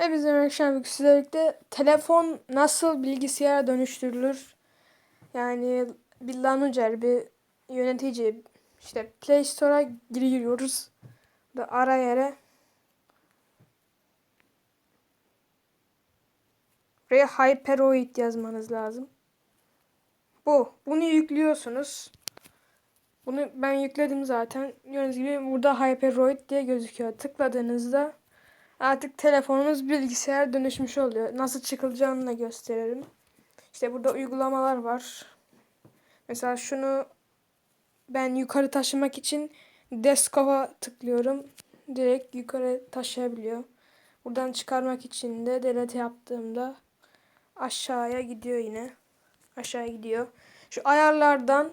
Hepinize merhaba sizlerle telefon nasıl bilgisayara dönüştürülür? Yani bir launcher, bir yönetici, işte Play Store'a giriyoruz. Da ara yere Buraya Hyperoid yazmanız lazım. Bu. Bunu yüklüyorsunuz. Bunu ben yükledim zaten. Gördüğünüz gibi burada Hyperoid diye gözüküyor. Tıkladığınızda artık telefonunuz bilgisayar dönüşmüş oluyor. Nasıl çıkılacağını da gösteririm. İşte burada uygulamalar var. Mesela şunu ben yukarı taşımak için desktop'a tıklıyorum. Direkt yukarı taşıyabiliyor. Buradan çıkarmak için de delete yaptığımda aşağıya gidiyor yine. Aşağı gidiyor. Şu ayarlardan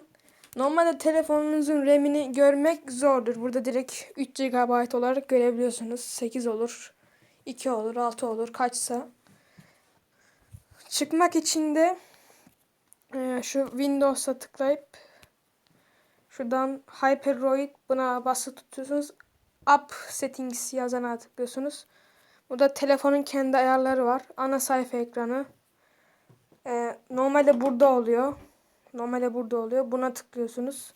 normalde telefonunuzun RAM'ini görmek zordur. Burada direkt 3 GB olarak görebiliyorsunuz. 8 olur. 2 olur, 6 olur, kaçsa. Çıkmak için de e, şu Windows'a tıklayıp şuradan Hyperoid buna basılı tutuyorsunuz. Up Settings yazana tıklıyorsunuz. Burada telefonun kendi ayarları var. Ana sayfa ekranı. E, normalde burada oluyor. Normalde burada oluyor. Buna tıklıyorsunuz.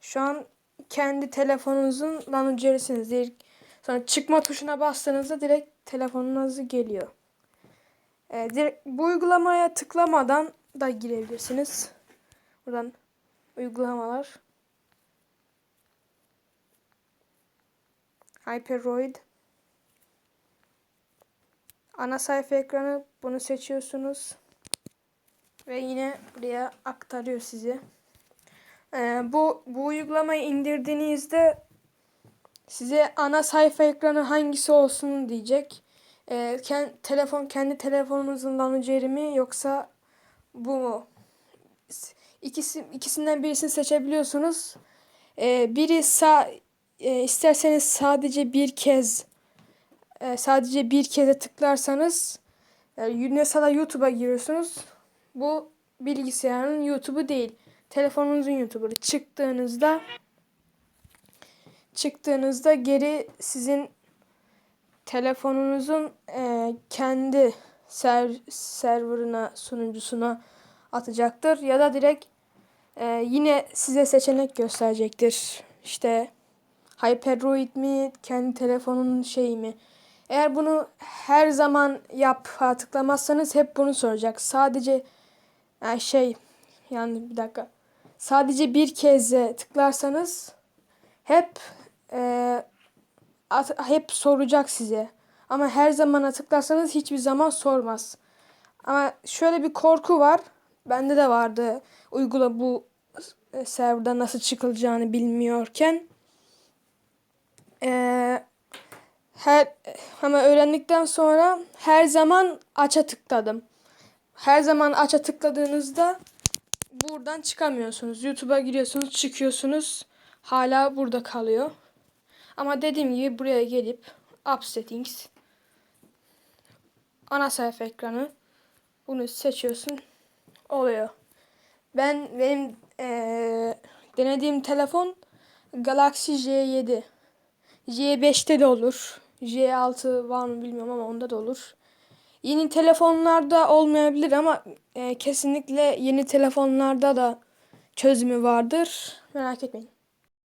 Şu an kendi telefonunuzun launcher'isiniz. Direkt Sonra çıkma tuşuna bastığınızda direkt telefonunuz geliyor. Ee, direkt, bu uygulamaya tıklamadan da girebilirsiniz. Buradan uygulamalar. Hyperoid. Ana sayfa ekranı bunu seçiyorsunuz. Ve yine buraya aktarıyor sizi. Ee, bu, bu uygulamayı indirdiğinizde size ana sayfa ekranı hangisi olsun diyecek. Ee, kend, telefon kendi telefonunuzun launcher'i mi yoksa bu mu? İkisi, ikisinden birisini seçebiliyorsunuz. Ee, biri sağ e, isterseniz sadece bir kez e, sadece bir kere tıklarsanız e, mesela YouTube'a giriyorsunuz. Bu bilgisayarın YouTube'u değil. Telefonunuzun YouTube'u. Çıktığınızda çıktığınızda geri sizin telefonunuzun e, kendi ser, serverına sunucusuna atacaktır ya da direkt e, yine size seçenek gösterecektir. İşte Hyperoid mi kendi telefonun şeyi mi? Eğer bunu her zaman yap tıklamazsanız hep bunu soracak. Sadece yani şey yani bir dakika. Sadece bir kez tıklarsanız hep e, hep soracak size. Ama her zaman tıklarsanız hiçbir zaman sormaz. Ama şöyle bir korku var. Bende de vardı. Uygula bu e, serverda nasıl çıkılacağını bilmiyorken. Ee, her ama öğrendikten sonra her zaman aça tıkladım. Her zaman aça tıkladığınızda buradan çıkamıyorsunuz. YouTube'a giriyorsunuz, çıkıyorsunuz. Hala burada kalıyor. Ama dediğim gibi buraya gelip App Settings ana sayfa ekranı bunu seçiyorsun. Oluyor. Ben benim ee, denediğim telefon Galaxy J7. J5'te de olur. J6 var mı bilmiyorum ama onda da olur. Yeni telefonlarda olmayabilir ama e, kesinlikle yeni telefonlarda da çözümü vardır. Merak etmeyin.